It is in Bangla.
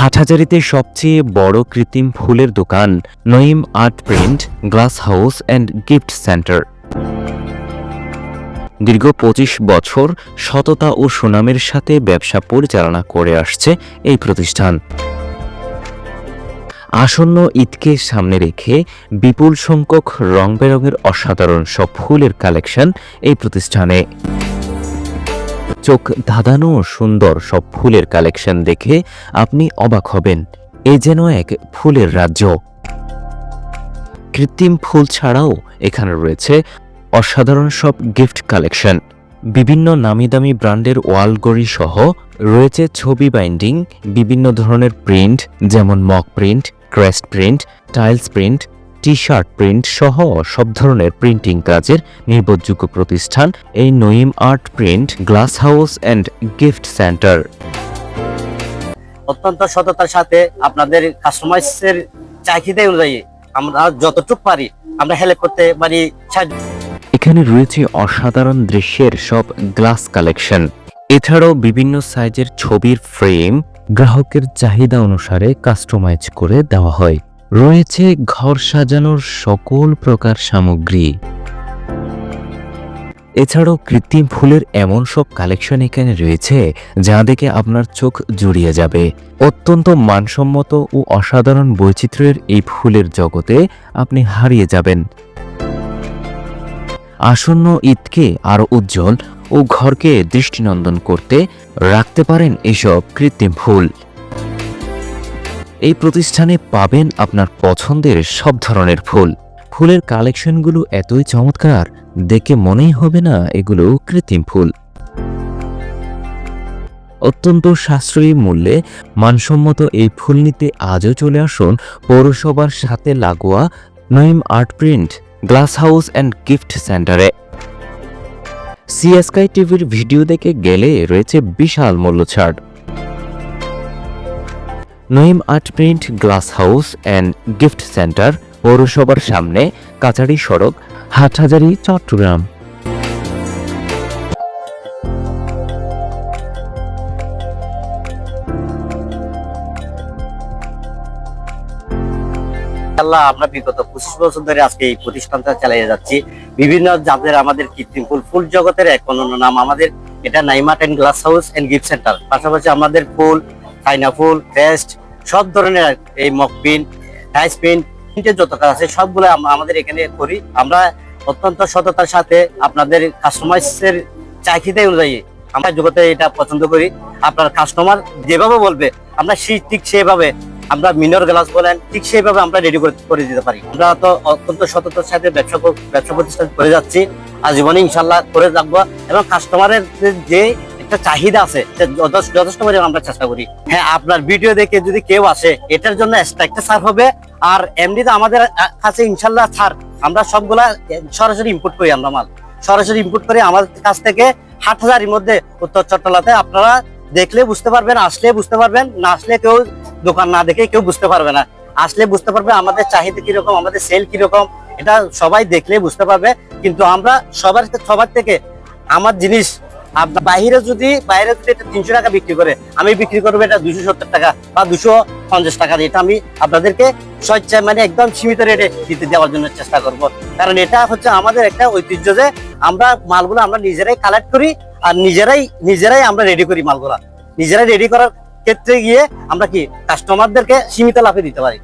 হাটহাজারিতে সবচেয়ে বড় কৃত্রিম ফুলের দোকান Naeem art print, glass house and gift centre. দীর্ঘ পঁচিশ বছর সততা ও সুনামের সাথে ব্যবসা পরিচালনা করে আসছে এই প্রতিষ্ঠান। আসন্ন ঈদকে সামনে রেখে বিপুল সংখ্যক রং বেরঙের অসাধারণ সব ফুলের কালেকশন এই প্রতিষ্ঠানে। চোখ ধাঁধানো সুন্দর সব ফুলের কালেকশন দেখে আপনি অবাক হবেন। এ যেন এক ফুলের রাজ্য। কৃত্রিম ফুল ছাড়াও এখানে রয়েছে অসাধারণ সব গিফট কালেকশন। বিভিন্ন নামি দামি ব্র্যান্ডের ওয়াল গড়ি সহ রয়েছে ছবি বাইন্ডিং, বিভিন্ন ধরনের প্রিন্ট, যেমন mock print, crest print, tiles print T shirt print সহ সব ধরনের প্রিন্টিং কাজের নির্ভরযোগ্য প্রতিষ্ঠান এই Naeem art print glass house and gift centre. অত্যন্ত সততার সাথে আপনাদের কাস্টমাইজের চাহিদা অনুযায়ী আমরা যতটুকু পারি আমরা হেল্প করতে পারি। এখানে রয়েছে অসাধারণ দৃশ্যের সব গ্লাস কালেকশন। এছাড়াও বিভিন্ন সাইজের ছবির ফ্রেম গ্রাহকের চাহিদা অনুসারে কাস্টমাইজ করে দেওয়া হয়। রয়েছে ঘর সাজানোর সকল প্রকার সামগ্রী। এছাড়াও কৃত্রিম ফুলের এমন সব কালেকশন এখানে রয়েছে, যা দেখে আপনার চোখ জুড়িয়ে যাবে। অত্যন্ত মানসম্মত ও অসাধারণ বৈচিত্র্যের এই ফুলের জগতে আপনি হারিয়ে যাবেন। আসন্ন ঈদকে আরও উজ্জ্বল ও ঘরকে দৃষ্টিনন্দন করতে রাখতে পারেন এসব কৃত্রিম ফুল। এই প্রতিষ্ঠানে পাবেন আপনার পছন্দের সব ধরনের ফুল। ফুলের কালেকশনগুলো এতই চমৎকার, দেখে মনেই হবে না এগুলো কৃত্রিম ফুল। অত্যন্ত সাশ্রয়ী মূল্যে মানসম্মত এই ফুল নিতে আজও চলে আসুন পৌরসভার সাথে লাগোয়া Naeem art print, glass house and gift সেন্টারে। সিএসকাই টিভির ভিডিও দেখে গেলে রয়েছে বিশাল মূল্য ছাড় Naeem art print glass house and gift centre পৌরসভার সামনে কাছাড়ি সড়ক, হাটহাজারি, চট্টগ্রাম। আল্লাহ আমরা বিগত পঁচিশ বছর ধরে আজকে এই প্রতিষ্ঠানটা চালিয়ে যাচ্ছি। বিভিন্ন জাতের আমাদের কৃত্রিম ফুল ফুল জগতের এক অনন্য নাম আমাদের। এটা নাইমাট and glass house and gift centre. পাশাপাশি আমাদের ফুল চাইনা ফুল ফেস্ট সব ধরনের এই মক পিন টাইস পিন প্রিন্টের যত কাজ আছে, সবগুলো আম- আমাদের এখানে করি। আমরা অত্যন্ত সততার সাথে আপনাদের কাস্টমাইজের চাহিদা অনুযায়ী আমরা জগতে এটা পছন্দ করি। আপনার কাস্টমার যেভাবে বলবে, আমরা সেই ঠিক সেভাবে আমরা মিনর গ্লাস বলেন, ঠিক সেইভাবে আমরা রেডি করে দিতে পারি। আমরা তো অত্যন্ত সততার সাথে ব্যবসা ব্যবসা প্রতিষ্ঠান করে যাচ্ছি। আজীবনে ইনশাল্লাহ করে থাকব। এবং কাস্টমারের যে একটা চাহিদা আছে যথেষ্ট পরিমাণ আমরা চেষ্টা করি। হ্যাঁ আপনার ভিডিও দেখে যদি কেউ আসে, এটার জন্য একটা ছাড় হবে। আর এমনি তো আমাদের কাছে ইনশাল্লাহ ছাড়। আমরা সবগুলা সরাসরি ইম্পোর্ট করি আমরা মাল। সরাসরি ইম্পোর্ট করে আমাদের কাছ থেকে হাট হাজারের মধ্যে উত্তর চট্টলাতে। আপনারা দেখলে বুঝতে পারবেন, আসলে বুঝতে পারবেন, না আসলে কেউ দোকান না দেখে কেউ বুঝতে পারবে না। আসলে বুঝতে পারবে আমাদের চাহিদা কীরকম, আমাদের সেল কীরকম, এটা সবাই দেখলে বুঝতে পারবে। কিন্তু আমরা সবার সবার থেকে আমার জিনিস বাইরে যদি বাইরে যদি এটা তিনশো টাকা বিক্রি করে, আমি বিক্রি করব এটা দুশো সত্তর টাকা বা দুশো পঞ্চাশ টাকা দিয়ে। এটা আমি আপনাদেরকে স্বেচ্ছায় মানে একদম সীমিত রেটে দিতে দেওয়ার জন্য চেষ্টা করব। কারণ এটা হচ্ছে আমাদের একটা ঐতিহ্য যে আমরা মালগুলো আমরা নিজেরাই কালেক্ট করি আর নিজেরাই নিজেরাই আমরা রেডি করি মালগুলা। নিজেরাই রেডি করার ক্ষেত্রে গিয়ে আমরা কি কাস্টমারদেরকে সীমিত লাভে দিতে পারি।